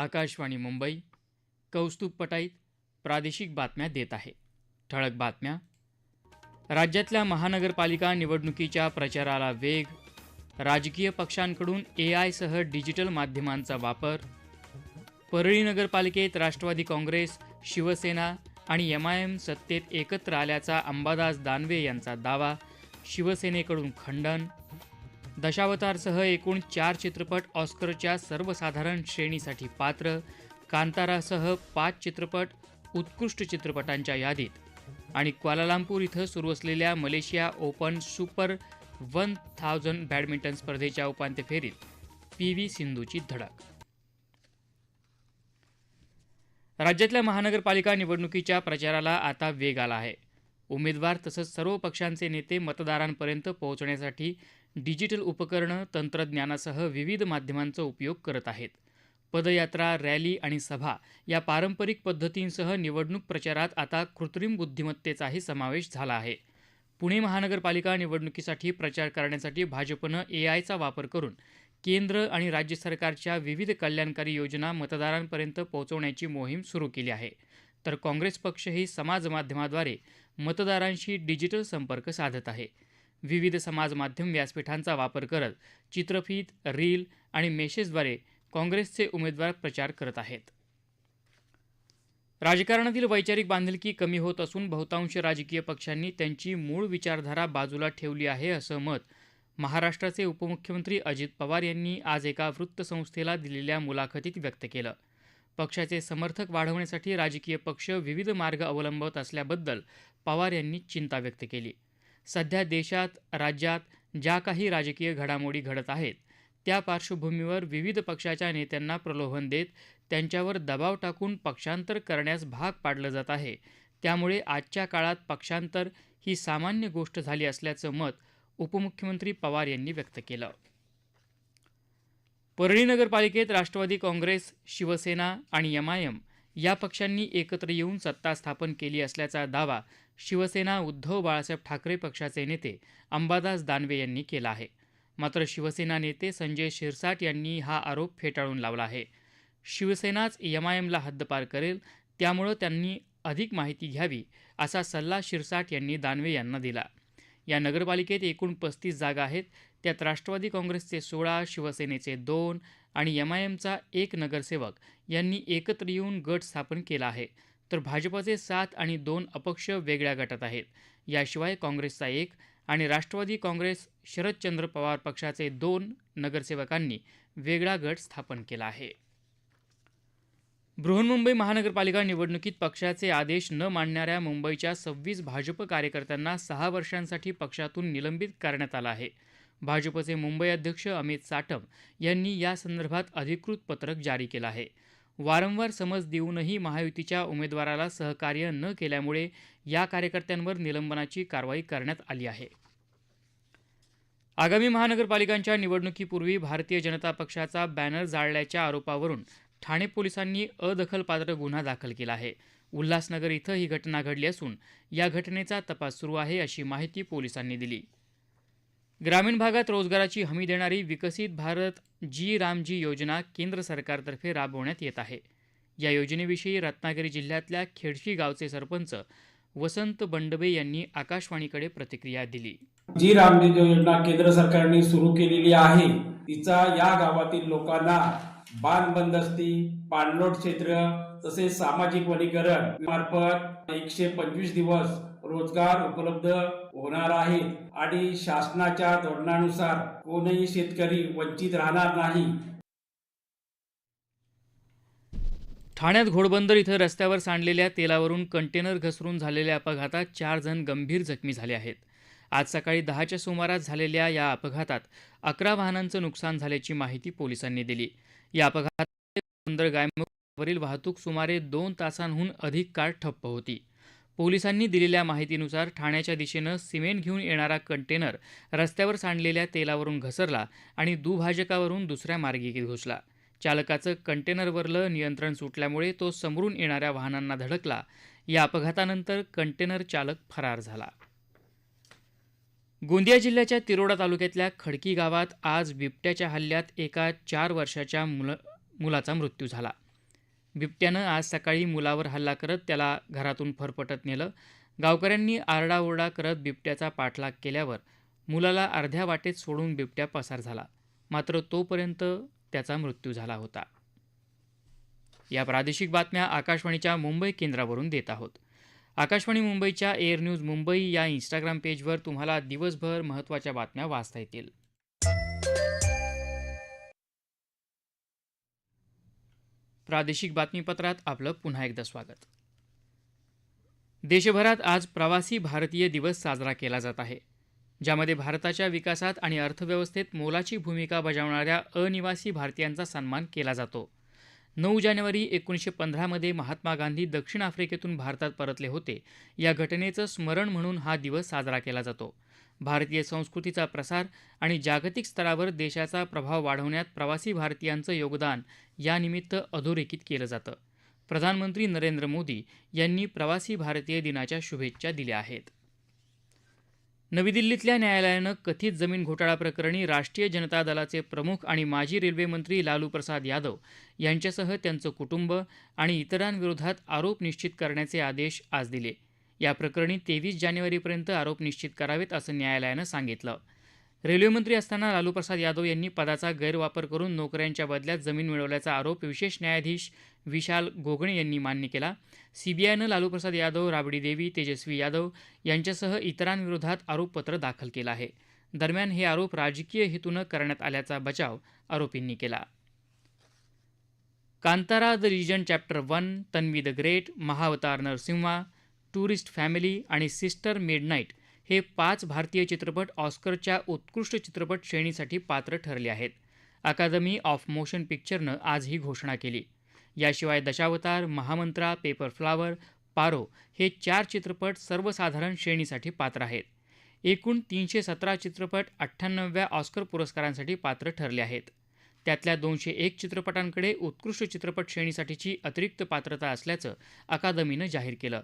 आकाशवाणी मुंबई कौस्तुभ पटाईत प्रादेशिक बातम्या देत आहे. ठळक बातम्या. राज्यातल्या महानगरपालिका निवडणुकीच्या प्रचाराला वेग राजकीय पक्षांकडून ए आयसह डिजिटल माध्यमांचा वापर परळी नगरपालिकेत राष्ट्रवादी काँग्रेस शिवसेना आणि एम आय एम सत्तेत एकत्र आल्याचा अंबादास दानवे यांचा दावा शिवसेनेकडून खंडन दशावतारसह एकूण चार चित्रपट ऑस्करच्या सर्वसाधारण श्रेणीसाठी पात्र. कांतारासह पाच चित्रपट उत्कृष्ट चित्रपटांच्या यादीत. आणि क्वालालांपूर इथं सुरू असलेल्या Malaysia Open Super one thousand badminton स्पर्धेच्या उपांत्य फेरीत पी व्ही सिंधूची धडक. राज्यातल्या महानगरपालिका निवडणुकीच्या प्रचाराला आता वेग आला आहे. उमेदवार तसंच सर्व पक्षांचे नेते मतदारांपर्यंत पोहोचण्यासाठी डिजिटल उपकरणं तंत्रज्ञानासह विविध माध्यमांचा उपयोग करत आहेत. पदयात्रा रॅली आणि सभा या पारंपरिक पद्धतींसह निवडणूक प्रचारात आता कृत्रिम बुद्धिमत्तेचाही समावेश झाला आहे. पुणे महानगरपालिका निवडणुकीसाठी प्रचार करण्यासाठी भाजपनं ए आयचा वापर करून केंद्र आणि राज्य सरकारच्या विविध कल्याणकारी योजना मतदारांपर्यंत पोहोचवण्याची मोहीम सुरू केली आहे. तर काँग्रेस पक्षही समाज माध्यमाद्वारे मतदारांशी डिजिटल संपर्क साधत आहे. विविध समाज माध्यम व्यासपीठांचा वापर करत चित्रफीत रील आणि मेसेजद्वारे काँग्रेसचे उमेदवार प्रचार करत आहेत. राजकारणातील वैचारिक बांधिलकी कमी होत असून बहुतांश राजकीय पक्षांनी त्यांची मूळ विचारधारा बाजूला ठेवली आहे असं मत महाराष्ट्राचे उपमुख्यमंत्री अजित पवार यांनी आज एका वृत्तसंस्थेला दिलेल्या मुलाखतीत व्यक्त केलं. पक्षाचे समर्थक वाढवण्यासाठी राजकीय पक्ष विविध मार्ग अवलंबत असल्याबद्दल पवार यांनी चिंता व्यक्त केली. सध्या देशात राज्यात ज्या काही राजकीय घडामोडी घडत आहेत त्या पार्श्वभूमीवर विविध पक्षाच्या नेत्यांना प्रलोभन देत त्यांच्यावर दबाव टाकून पक्षांतर करण्यास भाग पाडलं जात आहे. त्यामुळे आजच्या काळात पक्षांतर ही सामान्य गोष्ट झाली असल्याचं मत उपमुख्यमंत्री पवार यांनी व्यक्त केलं. परळी नगरपालिकेत राष्ट्रवादी काँग्रेस शिवसेना आणि एम आय एम या पक्षांनी एकत्र येऊन सत्ता स्थापन केली असल्याचा दावा शिवसेना उद्धव बाळासाहेब ठाकरे पक्षाचे नेते अंबादास दानवे यांनी केला आहे. मात्र शिवसेना नेते संजय शिरसाट यांनी हा आरोप फेटाळून लावला आहे. शिवसेनाच एम आय एमला हद्दपार करेल त्यामुळं त्यांनी अधिक माहिती घ्यावी असा सल्ला शिरसाट यांनी दानवे यांना दिला. या नगरपालिकेत एकूण पस्तीस जागा आहेत त्यात राष्ट्रवादी काँग्रेसचे सोळा शिवसेनेचे दोन आणि एमआयएमचा आय एमचा एक नगरसेवक यांनी एकत्र येऊन गट स्थापन केला आहे. तर भाजपचे सात आणि दोन अपक्ष वेगळ्या गटात आहेत. याशिवाय काँग्रेसचा एक आणि राष्ट्रवादी काँग्रेस शरदचंद्र पवार पक्षाचे दोन नगरसेवकांनी वेगळा गट स्थापन केला आहे. बृहन्मुंबई महानगरपालिका निवडणुकीत पक्षाचे आदेश न मानणाऱ्या मुंबईच्या सव्वीस भाजप कार्यकर्त्यांना सहा वर्षांसाठी पक्षातून निलंबित करण्यात आलं आहे. भाजपचे मुंबई अध्यक्ष अमित साटम यांनी या संदर्भात अधिकृत पत्रक जारी केलं आहे. वारंवार समज देऊनही महायुतीच्या उमेदवाराला सहकार्य न केल्यामुळे या कार्यकर्त्यांवर निलंबनाची कारवाई करण्यात आली आहे. आगामी महानगरपालिकांच्या निवडणुकीपूर्वी भारतीय जनता पक्षाचा बॅनर जाळल्याच्या आरोपावरून ठाणे पोलिसांनी अदखलपात्र गुन्हा दाखल केला आहे. उल्हासनगर इथं ही घटना घडली असून या घटनेचा तपास सुरू आहे अशी माहिती पोलिसांनी दिली. ग्रामीण भागात रोजगाराची हमी देणारी विकसित भारत जी रामजी योजना केंद्र सरकारतर्फे राबवण्यात येत आहे. या योजनेविषयी रत्नागिरी जिल्ह्यातल्या खेडशी गावचे सरपंच वसंत बंडबे यांनी आकाशवाणीकडे प्रतिक्रिया दिली. जी रामजी योजना केंद्र सरकारने सुरू केलेली आहे तिचा या गावातील लोकांना बाणबंदस्ती पाणलोट क्षेत्र तसेच सामाजिक वनीकरण मार्फत एकशे पंचवीस दिवस रोजगार उपलब्ध होणार आहेत आणि शासनाच्या धोरणानुसार कोणीही शेतकरी वंचित राहणार नाही. ठाण्यात घोडबंदर इथं रस्त्यावर सांडलेल्या तेलावरून कंटेनर घसरून झालेल्या अपघातात चार जण गंभीर जखमी झाले आहेत. आज सकाळी दहाच्या सुमारास झालेल्या या अपघातात अकरा वाहनांचं नुकसान झाल्याची माहिती पोलिसांनी दिली. या अपघातात बंदर गायमुखवरील वाहतूक सुमारे दोन तासांहून अधिक काळ ठप्प होती. पोलिसांनी दिलेल्या माहितीनुसार ठाण्याच्या दिशेनं सिमेंट घेऊन येणारा कंटेनर रस्त्यावर सांडलेल्या तेलावरून घसरला आणि दुभाजकावरून दुसऱ्या मार्गी घुसला. चालकाचं कंटेनरवरलं नियंत्रण सुटल्यामुळे तो समोरून येणाऱ्या वाहनांना धडकला. या अपघातानंतर कंटेनर चालक फरार झाला. गोंदिया जिल्ह्याच्या तिरोडा तालुक्यातल्या खडकी गावात आज बिबट्याच्या हल्ल्यात एका चार वर्षाच्या मुल मुलाचा मृत्यू झाला. बिबट्यानं आज सकाळी मुलावर हल्ला करत त्याला घरातून फरफटत नेलं. गावकऱ्यांनी आरडाओरडा करत बिबट्याचा पाठलाग केल्यावर मुलाला अर्ध्या वाटेत सोडून बिबट्या पसार झाला. मात्र तोपर्यंत त्याचा मृत्यू झाला होता. या प्रादेशिक बातम्या आकाशवाणीच्या मुंबई केंद्रावरून देत आहोत. आकाशवाणी मुंबईच्या एअर न्यूज मुंबई या इंस्टाग्राम पेजवर तुम्हाला दिवसभर महत्त्वाच्या बातम्या वाचता येतील. प्रादेशिक बातमीपत्रात आपलं पुन्हा एकदा स्वागत. देशभरात आज प्रवासी भारतीय दिवस साजरा केला जात आहे. ज्यामध्ये भारताच्या विकासात आणि अर्थव्यवस्थेत मोलाची भूमिका बजावणाऱ्या अनिवासी भारतीयांचा सन्मान केला जातो. नऊ जानेवारी एकोणीसशे पंधरामध्ये महात्मा गांधी दक्षिण आफ्रिकेतून भारतात परतले होते. या घटनेचं स्मरण म्हणून हा दिवस साजरा केला जातो. भारतीय संस्कृतीचा प्रसार आणि जागतिक स्तरावर देशाचा प्रभाव वाढवण्यात प्रवासी भारतीयांचं योगदान यानिमित्त अधोरेखित केलं जातं. प्रधानमंत्री नरेंद्र मोदी यांनी प्रवासी भारतीय दिनाच्या शुभेच्छा दिल्या आहेत. नवी दिल्लीतल्या न्यायालयानं कथित जमीन घोटाळा प्रकरणी राष्ट्रीय जनता दलाचे प्रमुख आणि माजी रेल्वेमंत्री लालू प्रसाद यादव यांच्यासह त्यांचं कुटुंब आणि इतरांविरोधात आरोप निश्चित करण्याचे आदेश आज दिले. या प्रकरणी तेवीस जानेवारीपर्यंत आरोप निश्चित करावेत असं न्यायालयानं सांगितलं. रेल्वेमंत्री असताना लालू प्रसाद यादव यांनी पदाचा गैरवापर करून नोकऱ्यांच्या बदल्यात जमीन मिळवल्याचा आरोप विशेष न्यायाधीश विशाल गोगणे यांनी मान्य केला. सीबीआयनं लालू प्रसाद यादव राबडी देवी तेजस्वी यादव यांच्यासह इतरांविरोधात आरोपपत्र दाखल केलं आहे. दरम्यान हे आरोप राजकीय हेतूनं करण्यात आल्याचा बचाव आरोपींनी केला. Kantara the region chapter one Tanvi the great Mahavatar Narsimha tourist family आणि सिस्टर मिडनाईट हे पाच भारतीय चित्रपट ऑस्करच्या उत्कृष्ट चित्रपट श्रेणीसाठी पात्र ठरले आहेत. अकादमी ऑफ मोशन पिक्चरनं आज ही घोषणा केली. याशिवाय दशावतार महामंत्रा पेपर फ्लावर पारो हे चार चित्रपट सर्वसाधारण श्रेणीसाठी पात्र आहेत. एकूण तीनशे सतरा चित्रपट अठ्ठ्याण्णव्या ऑस्कर पुरस्कारांसाठी पात्र ठरले आहेत. त्यातल्या दोनशे एक चित्रपटांकडे उत्कृष्ट चित्रपट श्रेणीसाठीची अतिरिक्त पात्रता असल्याचं अकादमीनं जाहीर केलं.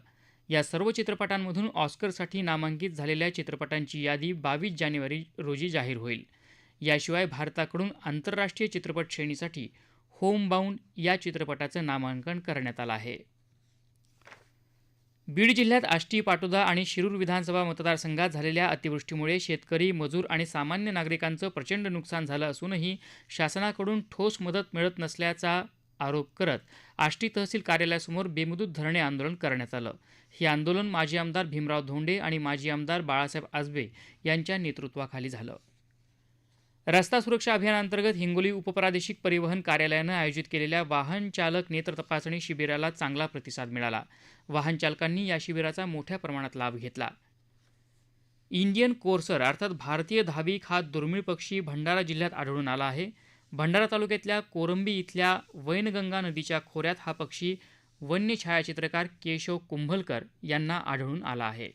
या सर्व चित्रपटांमधून ऑस्करसाठी नामांकित झालेल्या चित्रपटांची यादी बावीस जानेवारी रोजी जाहीर होईल. याशिवाय भारताकडून आंतरराष्ट्रीय चित्रपट श्रेणीसाठी होमबाउंड या चित्रपटाचं नामांकन करण्यात आलं आहे. बीड जिल्ह्यात आष्टी पाटोदा आणि शिरूर विधानसभा मतदारसंघात झालेल्या अतिवृष्टीमुळे शेतकरी मजूर आणि सामान्य नागरिकांचं प्रचंड नुकसान झालं असूनही शासनाकडून ठोस मदत मिळत नसल्याचा आरोप करत आष्टी तहसील कार्यालयासमोर बेमुदूत धरणे आंदोलन करण्यात आलं. हे आंदोलन माजी आमदार भीमराव धोंडे आणि माजी आमदार बाळासाहेब आजबे यांच्या नेतृत्वाखाली झालं. रस्ता सुरक्षा अभियानांतर्गत हिंगोली उपप्रादेशिक परिवहन कार्यालयानं आयोजित केलेल्या वाहन चालक नेत्र तपासणी शिबिराला चांगला प्रतिसाद मिळाला. वाहन चालकांनी या शिबिराचा मोठ्या प्रमाणात लाभ घेतला. इंडियन कोर्सर अर्थात भारतीय धाविक हा दुर्मिळ पक्षी भंडारा जिल्ह्यात आढळून आला आहे. भंडारा तालुक्यातल्या कोरंबी इथल्या वैनगंगा नदीच्या खोऱ्यात हा पक्षी वन्य छायाचित्रकार केशव कुंभलकर यांना आढळून आला आहे.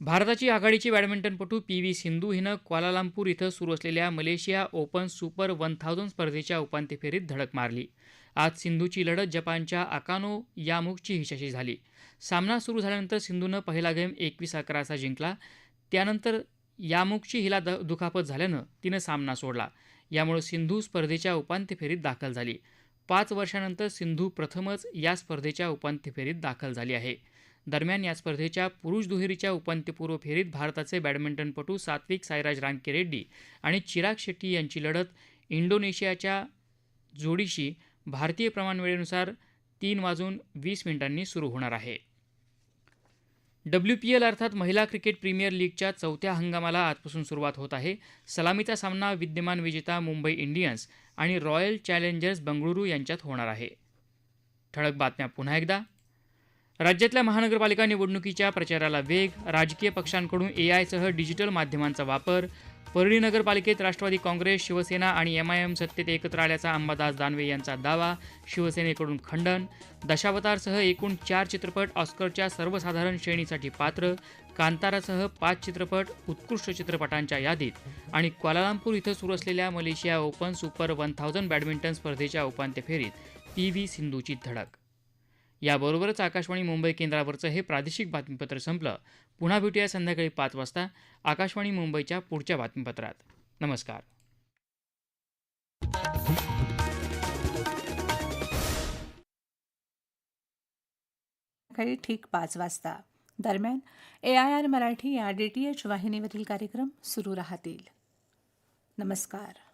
भारताची आघाडीची बॅडमिंटनपटू पी व्ही सिंधू हिनं क्वालालंपूर इथं सुरू असलेल्या Malaysia Open Super one thousand स्पर्धेच्या उपांत्य फेरीत धडक मारली. आज सिंधूची लढत जपानच्या अकानो यामुकची हिच्याशी झाली. सामना सुरू झाल्यानंतर सिंधूनं पहिला गेम एकवीस अकरा असा जिंकला. त्यानंतर यामुकची हिला द दुखापत झाल्यानं तिनं सामना सोडला. यामुळे सिंधू स्पर्धेच्या उपांत्य फेरीत दाखल झाली. पाच वर्षानंतर सिंधू प्रथमच या स्पर्धेच्या उपांत्य फेरीत दाखल झाली आहे. दरम्यान या स्पर्धेच्या पुरुष दुहेरीच्या उपांत्यपूर्व फेरीत भारताचे बॅडमिंटनपटू सात्विक साईराज रांकीरेड्डी आणि चिराग शेट्टी यांची लढत इंडोनेशियाच्या जोडीशी भारतीय प्रमाणवेळेनुसार तीन वाजून वीस मिनिटांनी सुरू होणार आहे. डब्ल्यू पी एल अर्थात महिला क्रिकेट प्रीमियर लीगच्या चौथ्या हंगामाला आजपासून सुरुवात होत आहे. सलामीचा सामना विद्यमान विजेता मुंबई इंडियन्स आणि रॉयल चॅलेंजर्स बंगळुरू यांच्यात होणार आहे. ठळक बातम्या पुन्हा एकदा. राज्यातल्या महानगरपालिका निवडणुकीच्या प्रचाराला वेग राजकीय पक्षांकडून एआयसह डिजिटल माध्यमांचा वापर परळी नगरपालिकेत राष्ट्रवादी काँग्रेस शिवसेना आणि एम आय एम सत्तेत एकत्र आल्याचा अंबादास दानवे यांचा दावा शिवसेनेकडून खंडन दशावतारसह एकूण चार चित्रपट ऑस्करच्या सर्वसाधारण श्रेणीसाठी पात्र कांतारासह पाच चित्रपट उत्कृष्ट चित्रपटांच्या यादीत आणि क्वालालंपूर इथं सुरू असलेल्या Malaysia Open Super one thousand badminton स्पर्धेच्या उपांत्य फेरीत पी व्ही सिंधूची धडक. याबरोबरच आकाशवाणी मुंबई केंद्रावरचं हे प्रादेशिक बातमीपत्र संपलं. पुन्हा भेटूया संध्याकाळी पाच वाजता आकाशवाणी मुंबईच्या पुढच्या बातमीपत्रात. नमस्कार. ठीक पाच वाजता. दरम्यान ए आय आर मराठी या डी टी एच वाहिनीवरील कार्यक्रम सुरू राहतील. नमस्कार.